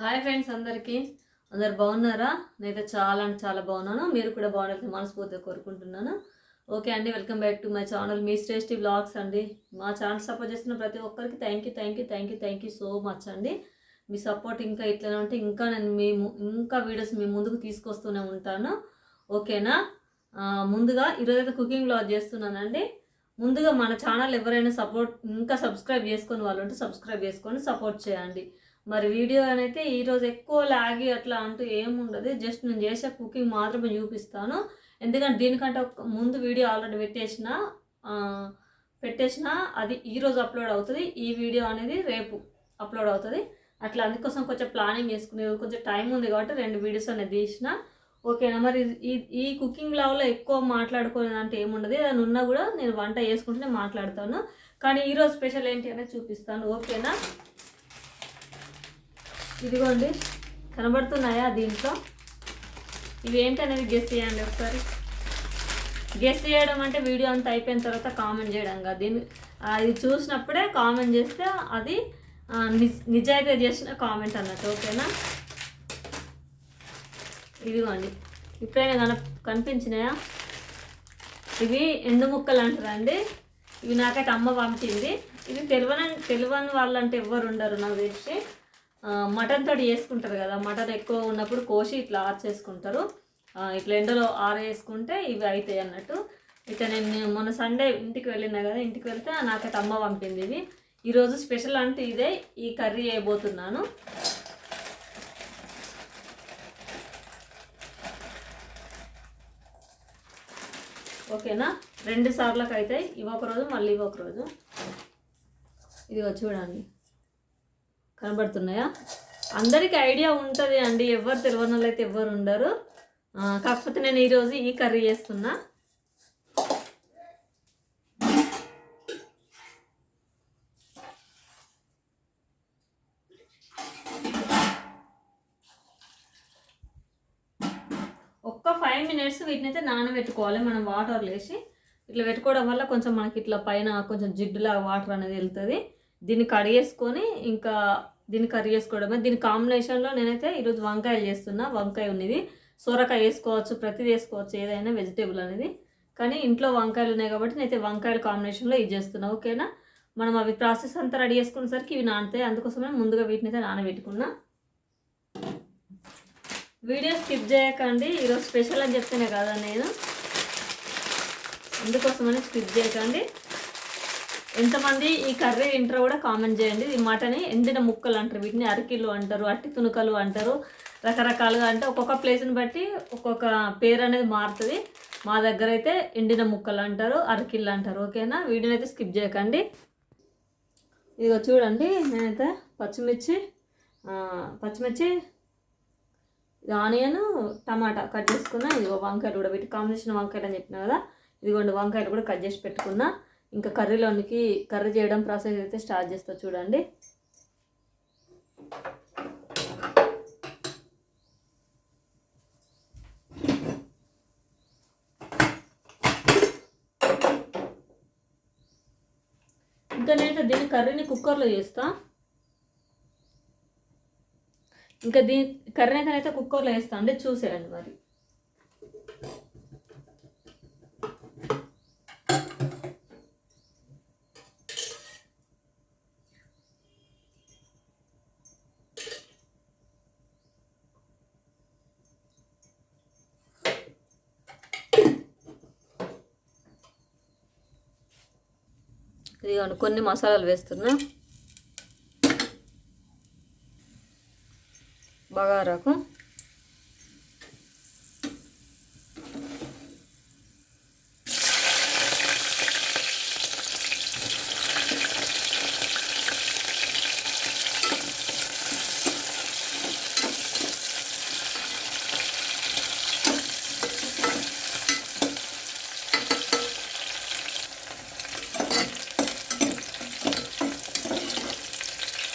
Hi friends అందరికీ. అందరు బాగున్నారా? నేనైతే చాలా అంటే చాలా బాగున్నాను. మీరు కూడా బాగుండాలని మనస్ఫూర్తిగా కోరుకుంటున్నాను. ఓకే అండి welcome back to my channel me Shreshti blogs అండి. మా ఛానల్ సపోర్ట్ చేస్తున్న ప్రతి ఒక్కరికి thank you thank you thank you thank you so much అండి. మీ సపోర్ట్ ఇంకా ఇట్లనే ఉంటే ఇంకా నేను మీ ము- ఇంకా వీడియోస్ మీ ముందుకు తీసుకొస్తూనే ఉంటాను. ఓకేనా ముందుగా ఈరోజు అయితే కుకింగ్ బ్లాగ్ చేస్తున్నానండి. ముందుగా మన ఛానల్ ఎవరైనా సపోర్ట్ ఇంకా సబ్స్క్రైబ్ చేసుకొని వాళ్ళు ఉంటే సబ్స్క్రైబ్ చేసుకొని సపోర్ట్ చేయండి. మరి వీడియో అయితే ఈరోజు ఎక్కువ లాగి అట్లా అంటూ ఏముండదు. జస్ట్ నేను చేసే కుకింగ్ మాత్రమే చూపిస్తాను. ఎందుకంటే దీనికంటే ఒక ముందు వీడియో ఆల్రెడీ పెట్టేసిన పెట్టేసిన అది ఈరోజు అప్లోడ్ అవుతుంది. ఈ వీడియో అనేది రేపు అప్లోడ్ అవుతుంది. అట్లా అందుకోసం కొంచెం ప్లానింగ్ చేసుకునేది కొంచెం టైం ఉంది కాబట్టి రెండు వీడియోస్ అనేది తీసిన. ఓకేనా? మరి ఈ ఈ కుకింగ్ లావ్లో ఎక్కువ మాట్లాడుకునేది అంటే ఏముండదు. ఏదైనా ఉన్నా కూడా నేను వంట చేసుకుంటూనే మాట్లాడతాను. కానీ ఈరోజు స్పెషల్ ఏంటి అనేది చూపిస్తాను. ఓకేనా? ఇదిగోండి కనబడుతున్నాయా దీంట్లో? ఇవి ఏంటి అనేది గెస్ చేయండి ఒకసారి. గెస్ చేయడం అంటే వీడియో అంతా అయిపోయిన తర్వాత కామెంట్ చేయడం కాదు. దీన్ని అది చూసినప్పుడే కామెంట్ చేస్తే అది నిజ్ నిజాయితీ చేసిన కామెంట్ అన్నట్టు ఓకేనా? ఇదిగోండి. ఇప్పుడైనా కన కనిపించినాయా? ఇవి ఎండు ముక్కలు అంటారండి ఇవి నాకైతే అమ్మ పంపింది. ఇది తెలియని తెలియని వాళ్ళు అంటే ఎవ్వరు ఉండరు నాకు తెలిసి. మటన్ తోటి చేసుకుంటారు కదా మటన్ ఎక్కువ ఉన్నప్పుడు కోసి ఇట్లా ఆర్చేసుకుంటారు. ఇట్లా ఎండలో ఆరేసుకుంటే ఇవి అవుతాయి అన్నట్టు. ఇక నేను మొన్న సండే ఇంటికి వెళ్ళినా కదా ఇంటికి వెళ్తే నాకైతే అమ్మ పంపింది ఇవి. ఈరోజు స్పెషల్ అంటే ఇదే ఈ కర్రీ వేయబోతున్నాను. ఓకేనా? రెండు సార్లకు అవుతాయి ఇవి రోజు మళ్ళీ ఇవి రోజు. ఇదిగో చూడండి. కనబడుతున్నాయా? అందరికీ ఐడియా ఉంటుంది అండి. ఎవరు తెలియని వాళ్ళు అయితే ఎవరు ఉండరు. కాకపోతే నేను ఈరోజు ఈ కర్రీ చేస్తున్నా. ఒక్క ఫైవ్ మినిట్స్ వీటిని అయితే నానబెట్టుకోవాలి. మనం వాటర్ వేసి ఇట్లా పెట్టుకోవడం వల్ల కొంచెం మనకి ఇట్లా పైన కొంచెం జిడ్డులాగా వాటర్ అనేది వెళ్తుంది. దీన్ని కడిగేసుకొని ఇంకా దీన్ని కర్రీ చేసుకోవడమే. దీని కాంబినేషన్లో నేనైతే ఈరోజు వంకాయలు చేస్తున్నా. వంకాయ ఉన్నది. సొరకాయ వేసుకోవచ్చు ప్రతిది వేసుకోవచ్చు ఏదైనా వెజిటేబుల్ అనేది. కానీ ఇంట్లో వంకాయలు ఉన్నాయి కాబట్టి నేనైతే వంకాయల కాంబినేషన్లో ఇది చేస్తున్నా. ఓకేనా? మనం అవి ప్రాసెస్ అంతా రెడీ చేసుకునేసరికి ఇవి నానతాయి. అందుకోసమే ముందుగా వీటిని అయితే నానబెట్టుకున్నా. వీడియో స్కిప్ చేయకండి. ఈరోజు స్పెషల్ అని చెప్తేనే కదా నేను. అందుకోసమని స్కిప్ చేయకండి. ఎంతమంది ఈ కర్రీ ఇంటర్ కూడా కామెంట్ చేయండి. ఈ మటని ఎండిన ముక్కలు అంటారు వీటిని అరకిలు అంటారు అట్టి తునుకలు అంటారు. రకరకాలుగా అంటే ఒక్కొక్క ప్లేస్ని బట్టి ఒక్కొక్క పేరు అనేది మారుతుంది. మా దగ్గర అయితే ఎండిన ముక్కలు అంటారు అరకిళ్ళు అంటారు. ఓకేనా? వీడియోని అయితే స్కిప్ చేయకండి. ఇదిగో చూడండి నేనైతే పచ్చిమిర్చి పచ్చిమిర్చి ఆనియన్ టమాటా కట్ చేసుకున్నా. ఇదిగో వంకాయలు కూడా పెట్టి కాంబినేషన్ వంకాయలు అని చెప్పిన కదా. ఇదిగోండి వంకాయలు కూడా కట్ చేసి పెట్టుకున్నా. ఇంకా కర్రీలోనికి కర్రీ చేయడం ప్రాసెస్ అయితే స్టార్ట్ చేస్తా చూడండి. ఇంకా నేను దీని కర్రీని కుక్కర్లో చేస్తా. ఇంకా దీని కర్రీ అయితే అయితే కుక్కర్లో వేస్తా అండి చూసేయండి మరి. ఇదిగోండి కొన్ని మసాలాలు వేస్తున్నా. బగారాకు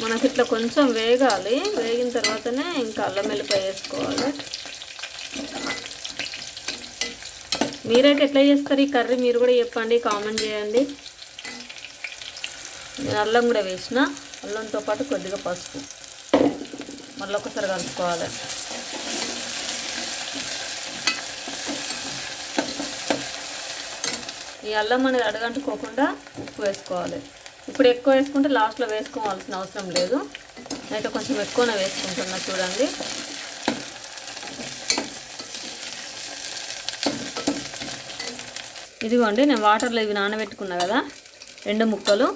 మనకి ఇట్లా కొంచెం వేగాలి. వేగిన తర్వాతనే ఇంకా అల్లం వెల్లిపాయ వేసుకోవాలి. మీరైతే ఎట్లా చేస్తారు? ఈ కర్రీ మీరు కూడా చెప్పండి కామెంట్ చేయండి. నేను అల్లం కూడా వేసిన. అల్లంతో పాటు కొద్దిగా పసుపు. మళ్ళీ ఒకసారి కలుపుకోవాలి. ఈ అల్లం అనేది అడగంటుకోకుండా ఉప్పు వేసుకోవాలి. ఇప్పుడు ఎక్కువ వేసుకుంటే లాస్ట్లో వేసుకోవాల్సిన అవసరం లేదు. అయితే కొంచెం ఎక్కువనే వేసుకుంటున్నా చూడండి. ఇదిగోండి నేను వాటర్లో ఇవి నానబెట్టుకున్నా కదా రెండు ముక్కలు.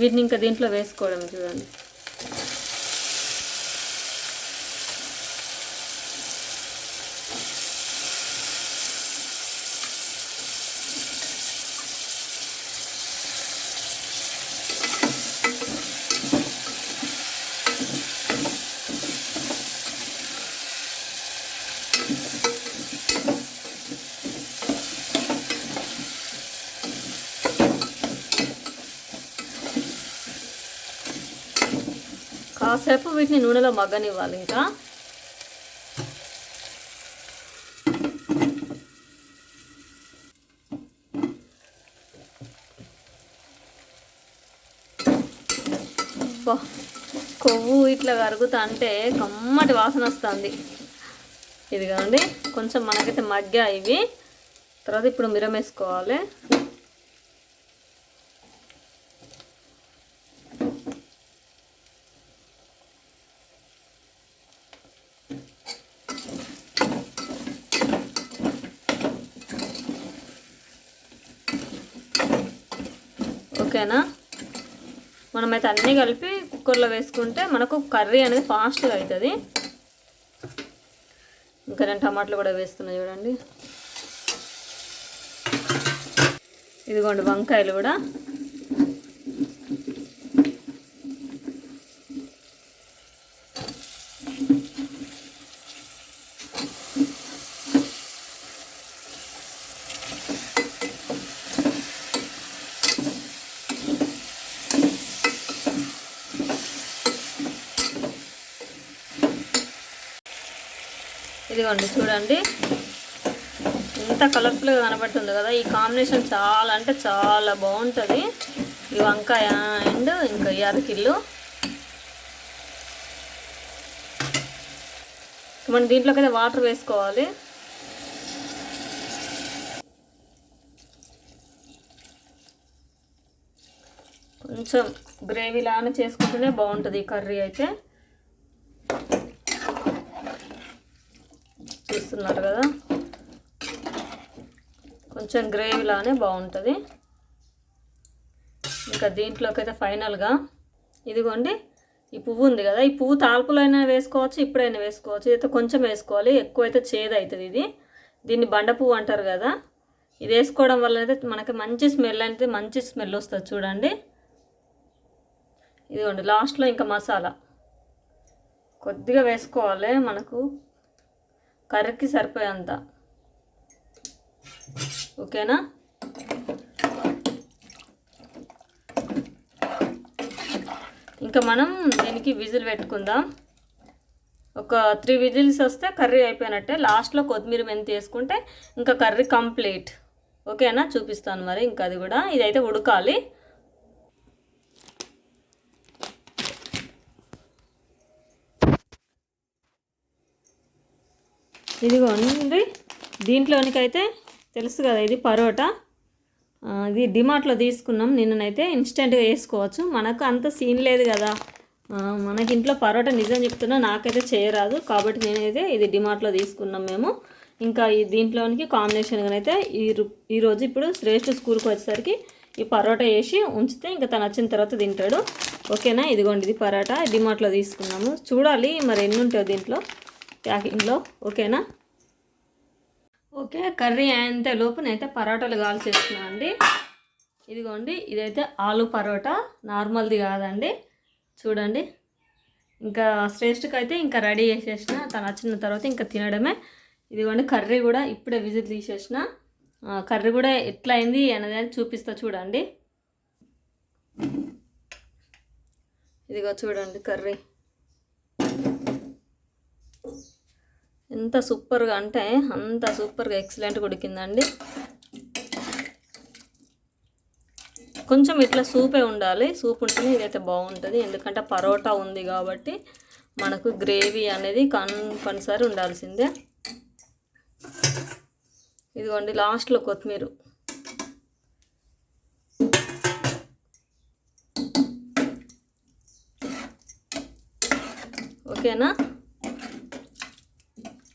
వీటిని ఇంకా దీంట్లో వేసుకోవడం చూడండి. కాసేపు వీటిని నూనెలో మగ్గనివ్వాలి ఇంకా. కొవ్వు ఇట్లా కరుగుతా అంటే కమ్మటి వాసన వస్తుంది. ఇది కాండి కొంచెం మనకైతే మగ్గా ఇవి. తర్వాత ఇప్పుడు మిరం వేసుకోవాలి ఓకేనా మనమైతే అన్నీ కలిపి కుక్కర్లో వేసుకుంటే మనకు కర్రీ అనేది ఫాస్ట్గా అవుతుంది. ఇంకా నేను టమాటాలు కూడా వేస్తున్నా చూడండి. ఇదిగోండి వంకాయలు కూడా. ఇదిగోండి చూడండి. ఎంత కలర్ఫుల్గా కనబడుతుంది కదా. ఈ కాంబినేషన్ చాలా అంటే చాలా బాగుంటుంది. ఈ వంకాయ అండ్ ఇంకా ఈ అరకిల్లు. మనం దీంట్లోకి అయితే వాటర్ వేసుకోవాలి. కొంచెం గ్రేవీ లానే చేసుకుంటేనే బాగుంటుంది ఈ కర్రీ అయితే. చూస్తున్నారు కదా. కొంచెం గ్రేవీలానే బాగుంటుంది. ఇంకా దీంట్లోకి అయితే ఫైనల్గా ఇదిగోండి ఈ పువ్వు ఉంది కదా. ఈ పువ్వు తాల్పులైనా వేసుకోవచ్చు ఇప్పుడైనా వేసుకోవచ్చు. ఇదైతే కొంచెం వేసుకోవాలి ఎక్కువ అయితే చేదు అవుతుంది ఇది. దీన్ని బండ పువ్వు అంటారు కదా. ఇది వేసుకోవడం వల్ల అయితే మనకి మంచి స్మెల్ అయితే మంచి స్మెల్ వస్తుంది చూడండి. ఇదిగోండి లాస్ట్లో ఇంకా మసాలా. కొద్దిగా వేసుకోవాలి మనకు. కర్రీకి సరిపోయేంత. ఓకేనా? ఇంకా మనం దీనికి విజిల్ పెట్టుకుందాం. ఒక త్రీ విజిల్స్ వస్తే కర్రీ అయిపోయినట్టే. లాస్ట్లో కొత్తిమీర మెంతి వేసుకుంటే ఇంకా కర్రీ కంప్లీట్. ఓకేనా? చూపిస్తాను మరి. ఇంకా అది కూడా. ఇదైతే ఉడకాలి. ఇదిగోండి దీంట్లోనికైతే తెలుసు కదా ఇది పరోటా. ఇది డిమార్ట్లో తీసుకున్నాం. నిన్ననైతే ఇన్స్టెంట్గా వేసుకోవచ్చు. మనకు అంత సీన్ లేదు కదా. మనకి ఇంట్లో పరోటా నిజం చెప్తున్నా నాకైతే చేయరాదు. కాబట్టి నేనైతే ఇది డిమార్ట్లో తీసుకున్నాం మేము. ఇంకా ఈ దీంట్లోనికి కాంబినేషన్గా అయితే ఈ రు- ఈరోజు ఇప్పుడు శ్రేష్ఠ స్కూల్కి వచ్చేసరికి ఈ పరోటా వేసి ఉంచితే ఇంకా తను వచ్చిన తర్వాత తింటాడు. ఓకేనా? ఇదిగోండి ఇది పరోటా డిమార్ట్లో తీసుకున్నాము. చూడాలి మరి ఎన్ని ఉంటాయో దీంట్లో. ప్యాకింగ్లో ఓకేనా? ఓకే కర్రీ అయ్యేంత లోపు నేనైతే పరోటాలు కాల్చేస్తున్నాను అండి. ఇదిగోండి ఇదైతే ఆలు పరోటా నార్మల్ది కాదండి. చూడండి ఇంకా శ్రేష్ఠకి అయితే ఇంకా రెడీ చేసేసిన తను వచ్చిన తర్వాత ఇంకా తినడమే. ఇదిగోండి కర్రీ కూడా ఇప్పుడే విజిట్ తీసేసిన. కర్రీ కూడా ఎట్లా అయింది అనేది చూపిస్తా చూడండి. ఇదిగో చూడండి కర్రీ. ఎంత సూపర్గా అంటే అంత సూపర్గా ఎక్సలెంట్గా ఉడికిందండి కొంచెం ఇట్లా సూపే ఉండాలి. సూప్ ఉంటేనే ఇదైతే బాగుంటుంది. ఎందుకంటే పరోటా ఉంది కాబట్టి మనకు గ్రేవీ అనేది కంపల్సరీ ఉండాల్సిందే. ఇదిగోండి లాస్ట్లో కొత్తిమీర. ఓకేనా?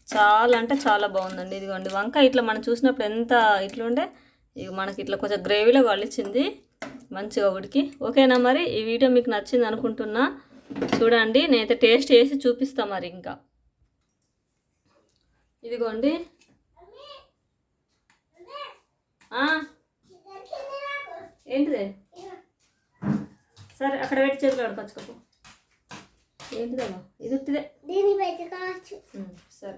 చాలా అంటే చాలా బాగుందండి. ఇదిగోండి వంకాయ ఇట్లా మనం చూసినప్పుడు ఎంత ఇట్లుండే ఉండే ఇక మనకి ఇట్లా కొంచెం గ్రేవీలో వలిచింది మంచిగా ఉడికి. ఓకేనా మరి? ఈ వీడియో మీకు నచ్చింది అనుకుంటున్నా. చూడండి నేనైతే టేస్ట్ చేసి చూపిస్తా మరి ఇంకా. ఇదిగోండి. ఏంటిదే? సరే అక్కడ పెట్టి చేతులు కడుకొచ్చుకోపో ఏంటిదమ్మా? ఇది ఉత్తిదే. ఉమ్, సరే.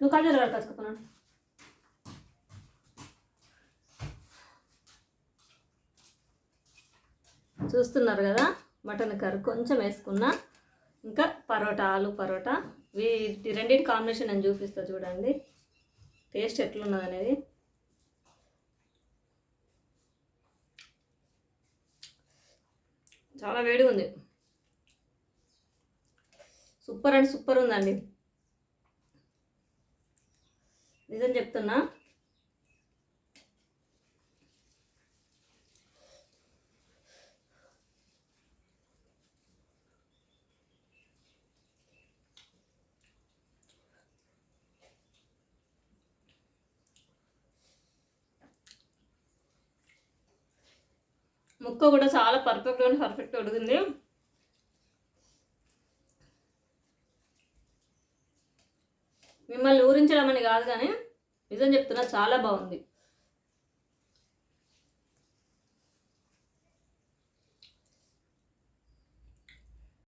నువ్వు కళ్ళు చూస్తున్నారు కదా మటన్ కర్రీ కొంచెం వేసుకున్నా. ఇంకా పరోటా ఆలు పరోటా. వీటి రెండింటి కాంబినేషన్ నేను చూపిస్తా చూడండి. టేస్ట్ ఎట్లున్నది అనేది. చాలా వేడిగా ఉంది సూపర్ అండ్ సూపర్ ఉందండి. నిజం చెప్తున్నా. ముక్క కూడా చాలా పర్ఫెక్ట్గా పర్ఫెక్ట్ ఉడికింది. అని కాదు కానీ నిజం చెప్తున్నా చాలా బాగుంది.